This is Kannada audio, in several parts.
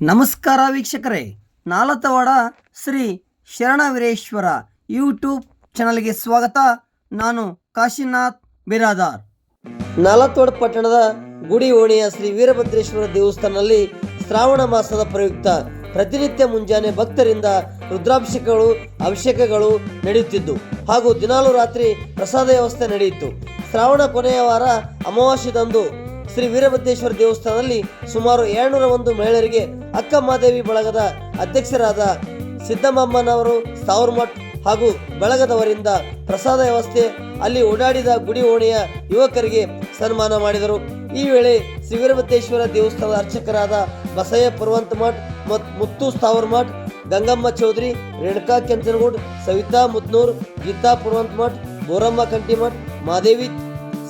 ನಮಸ್ಕಾರ ವೀಕ್ಷಕರೇ. ನಾಲತವಾಡ ಶ್ರೀ ಶರಣ ವೀರೇಶ್ವರ ಯೂಟ್ಯೂಬ್ ಚಾನಲ್ಗೆ ಸ್ವಾಗತ. ನಾನು ಕಾಶಿನಾಥ್ ಬಿರಾದಾರ್. ನಾಲತವಾಡ ಪಟ್ಟಣದ ಗುಡಿ ಓಣಿಯ ಶ್ರೀ ವೀರಭದ್ರೇಶ್ವರ ದೇವಸ್ಥಾನದಲ್ಲಿ ಶ್ರಾವಣ ಮಾಸದ ಪ್ರಯುಕ್ತ ಪ್ರತಿನಿತ್ಯ ಮುಂಜಾನೆ ಭಕ್ತರಿಂದ ರುದ್ರಾಭಿಷೇಕಗಳು, ಅಭಿಷೇಕಗಳು ನಡೆಯುತ್ತಿದ್ದು ಹಾಗೂ ದಿನಾಲು ರಾತ್ರಿ ಪ್ರಸಾದ ವ್ಯವಸ್ಥೆ ನಡೆಯಿತು. ಶ್ರಾವಣ ಕೊನೆಯ ವಾರ ಅಮಾವಾಸ್ಯದಂದು ಶ್ರೀ ವೀರಭದ್ರೇಶ್ವರ ದೇವಸ್ಥಾನದಲ್ಲಿ ಸುಮಾರು ಏಳ್ನೂರ ಒಂದು ಮಹಿಳೆಯರಿಗೆ ಅಕ್ಕಮಹಾದೇವಿ ಬಳಗದ ಅಧ್ಯಕ್ಷರಾದ ಸಿದ್ದಮ್ಮಮ್ಮನವರು ಸಾವರ್ಮಠ್ ಹಾಗೂ ಬಳಗದವರಿಂದ ಪ್ರಸಾದ ವ್ಯವಸ್ಥೆ, ಅಲ್ಲಿ ಓಡಾಡಿದ ಗುಡಿ ಓಣಿಯ ಯುವಕರಿಗೆ ಸನ್ಮಾನ ಮಾಡಿದರು. ಈ ವೇಳೆ ಶ್ರೀ ವೀರಭದ್ರೇಶ್ವರ ದೇವಸ್ಥಾನದ ಅರ್ಚಕರಾದ ಬಸಯ್ಯ ಪರ್ವಂತ ಮಠ್ ಮತ್ತು ಮುತ್ತು ಸ್ಥಾವರ್ ಮಠ್ ಗಂಗಮ್ಮ ಚೌಧರಿ, ರೇಣುಕಾ ಕೆಂಚನಗೌಡ್ ಸವಿತಾ ಮುದ್ನೂರ್, ಗೀತಾ ಪುರವಂತ ಮಠ್ ಬೋರಮ್ಮ ಕಂಟಿಮಠ್ ಮಾದೇವಿ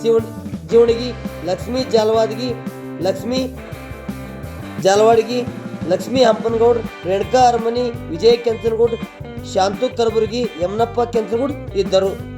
ಶಿವಣ್ ಜೀವಣಗಿ, ಲಕ್ಷ್ಮೀ ಜಾಲವಾದಗಿ ಲಕ್ಷ್ಮೀ ಜಾಲವಾಡಗಿ, ಲಕ್ಷ್ಮೀ ಹಂಪನಗೌಡ್, ರೇಣುಕಾ ಅರಮನಿ, ವಿಜಯ ಕೆಂಚನಗೌಡ್, ಶಾಂತು ಕಲಬುರ್ಗಿ, ಯಮನಪ್ಪ ಕೆಂಚನಗೌಡ್ ಇದ್ದರು.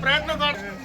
ಪ್ರಯತ್ನ ಮಾಡ್ತೀನಿ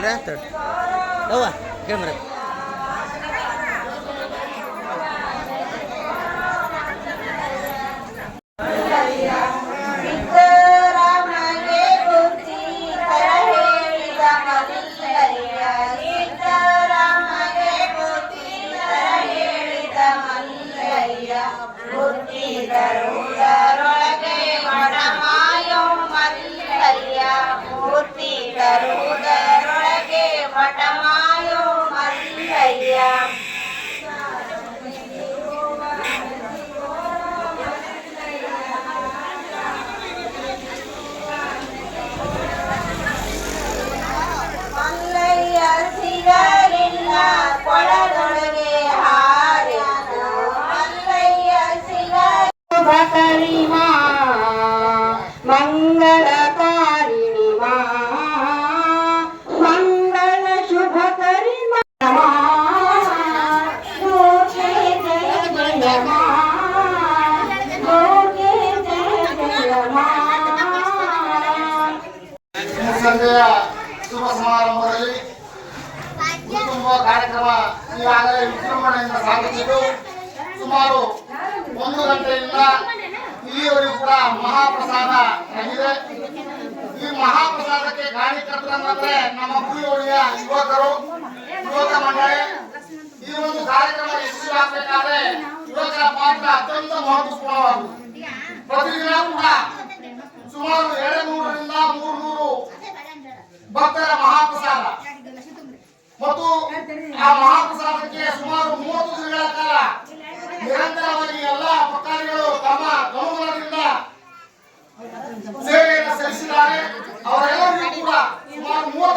ಅಲ್ರಿ ತಡ್ ಅವ್ವ ಕೇಳ್ಬರ ಕಟ್ಟದಂದ್ರೆ ನಮ್ಮ ಅಪ್ಪುಯವರಿಗೆ ಯುವಕರು, ಯುವಕ ಮಂಡಳಿ, ಈ ಒಂದು ಕಾರ್ಯಕ್ರಮ ಯಶಸ್ವಿಯಾಗಬೇಕಾದ್ರೆ ಯುವಕರ ಪಾತ್ರ ಅತ್ಯಂತ ಮಹತ್ವಪೂರ್ಣವಾಗುವುದು ಪ್ರತಿದಿನ ಕೂಡ ಸುಮಾರು ಎರಡು ನೂರರಿಂದ ಮೂರು ನೂರು ಭಕ್ತರ ಮಹಾಪ್ರಸಾದ. ಮತ್ತು ಆ ಮಹಾಪ್ರಸಾದಕ್ಕೆ ಸುಮಾರು ಮೂವತ್ತು ದಿನಗಳ ಕಾಲ ನಿರಂತರವಾಗಿ ಎಲ್ಲಾ ಪಕ್ಕಾರಿಗಳು ತಮ್ಮ ಗಮನದಿಂದ ಸೇವೆಯನ್ನು ಸಲ್ಲಿಸಿದ್ದಾರೆ ಅವರೆಲ್ಲರಿಗೂ ಕೂಡ ಸುಮಾರು ಮೂವತ್ತು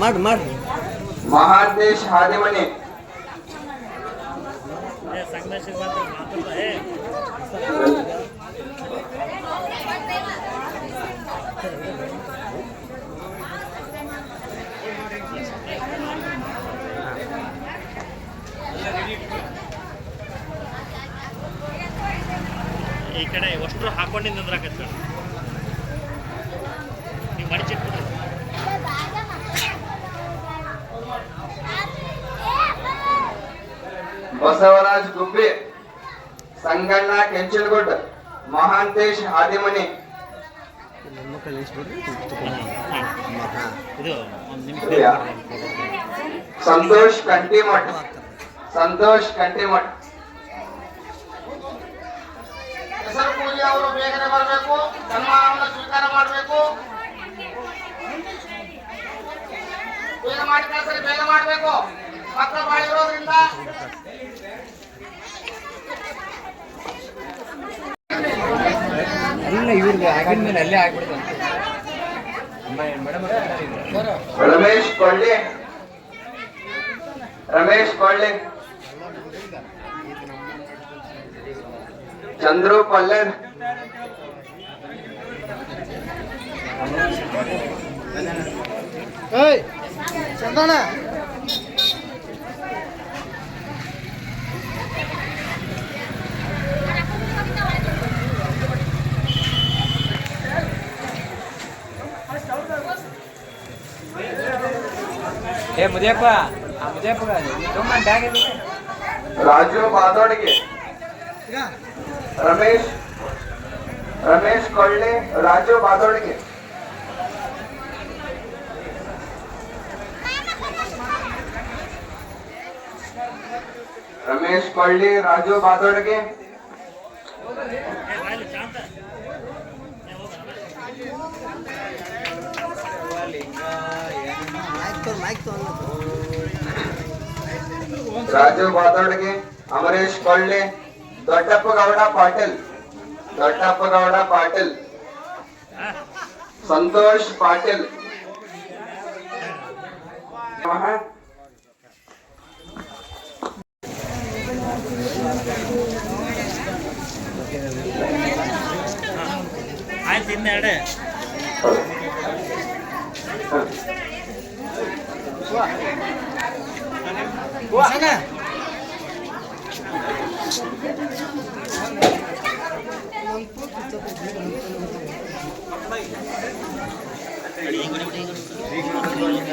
ಮಾಡ ಮಾಡಿ. ಹಾದಿಮನಿ. ಈ ಕಡೆ ಅಷ್ಟು ಹಾಕೊಂಡಿಂದ ಬಸವರಾಜ್ ಗುಬ್ಬಿ ಸಂಗಣ್ಣ ಕೆಂಚಲಗುಡ್ಡ ಮಹಾಂತೇಶ್ ಹಾದಿಮನಿ ಇದು ಒಂದು ನಿಮಿಷ ಇದೆಯಾ? ಸಂತೋಷ್ ಕಂಟಿಮಠ್ ಸಂತೋಷ್ ಕಂಟಿಮಠ್ ಹೆಸರು ಪೂಜೆ ಅವರು ಬೇಗನೆ ಬರಬೇಕು ಸನ್ಮಾನವನ್ನು ಸ್ವೀಕಾರ ಮಾಡಬೇಕು ಬೇಗ ಮಾಡಿ ಕಳ್ಸರಿ ಬೇಗ ಮಾಡಬೇಕು ಮಕ್ಕಳು ಮಾಡಿರೋದ್ರಿಂದ ರಮೇಶ್ ಕೊಳ್ಳಿ. ರಮೇಶ್ ಕೊಳ್ಳಿ. ಚಂದ್ರು ಪಲ್ಲೆ ಏಯ್ ಏ ಮುದಿಯಪ್ಪ ಆ ಮುದಿಯಪ್ಪ ತುಂಬ ಬ್ಯಾಗ್ ಇದೆ ರಾಜು ಬಾದೋಡಿಗೆ ರಮೇಶ್ ರಮೇಶ್ ಕೊಳ್ಳಿ ರಾಜು ಬಾದೋಡಿಗೆ ರಮೇಶ್ ಕೊಳ್ಳಿ ರಾಜು ಬಾದೋಡಿಗೆ ರಾಜು ಬಾದೋಡಿಗೆ ಅಮರೇಶ್ ಕೊಳ್ಳಿ ದೊಡ್ಡಪ್ಪ ಗೌಡ ಪಾಟೀಲ್ ದೊಡ್ಡಪ್ಪ ಗೌಡ ಪಾಟೀಲ್ ಸಂತೋಷ್ ಪಾಟೀಲ್ ನಮಃ. ಆಯ್ತು ಇನ್ನೆರಡೆ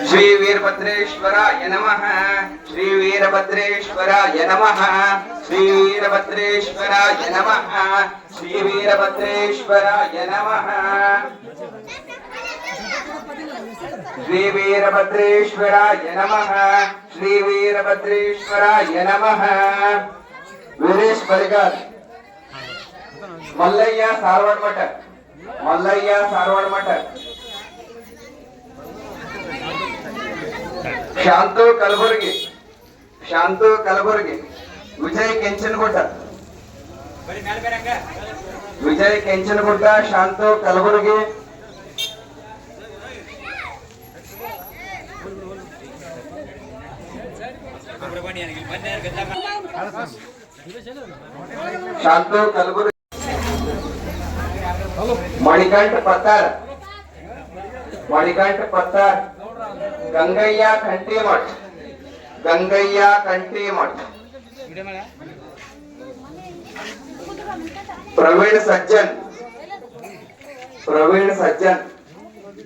శ్రీ వీరభద్రేశ్వరాయ నమ. శ్రీ వీరభద్రేశ్వరాయ నమ. శ్రీ వీరభద్రేశ్వరాయ నమ. శ్రీ వీరభద్రేశ్వరాయ నమ. ಶ್ರೀ ವೀರಭದ್ರೇಶ್ವರಾಯ ನಮಃ. ಶ್ರೀ ವೀರಭದ್ರೇಶ್ವರಾಯ ನಮಃ. ವೀರೇಶ್ ಬಳಿಗಾರ್ ಮಲ್ಲಯ್ಯ ಸಾರವಾಡ ಮಠ. ಮಲ್ಲಯ್ಯ ಸಾರವಾಡ ಮಠ. ಶಾಂತು ಕಲಬುರಗಿ. ಶಾಂತು ಕಲಬುರಗಿ. ವಿಜಯ್ ಕೆಂಚನಗುಡ್ಡ. ವಿಜಯ್ ಕೆಂಚನಗುಡ್ಡ, ಶಾಂತು ಕಲಬುರಗಿ. ಶಾಂತು ಕಲಬುರಗಿ. ಮಣಿಕಂಠ ಪತ್ತಾರ್. ಮಣಿಕಂಠ ಪತ್ತಾರ್. ಗಂಗಯ್ಯ ಕಂಠಿಮಠ್ ಗಂಗಯ್ಯ ಕಂಠಿಮಠ್ ಪ್ರವೀಣ್ ಸಜ್ಜನ್. ಪ್ರವೀಣ್ ಸಜ್ಜನ್.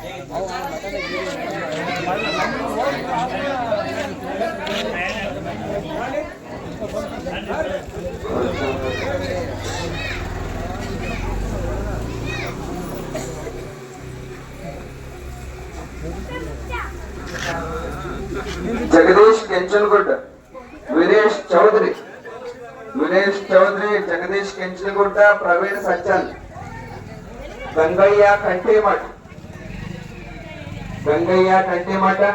जगदीश कंचनकोट विनेश चौधरी. विनेश चौधरी जगदीश कंचनकोट प्रवीण सच्चन. गंगय्या कंटेमठ गंगैया कंटे माता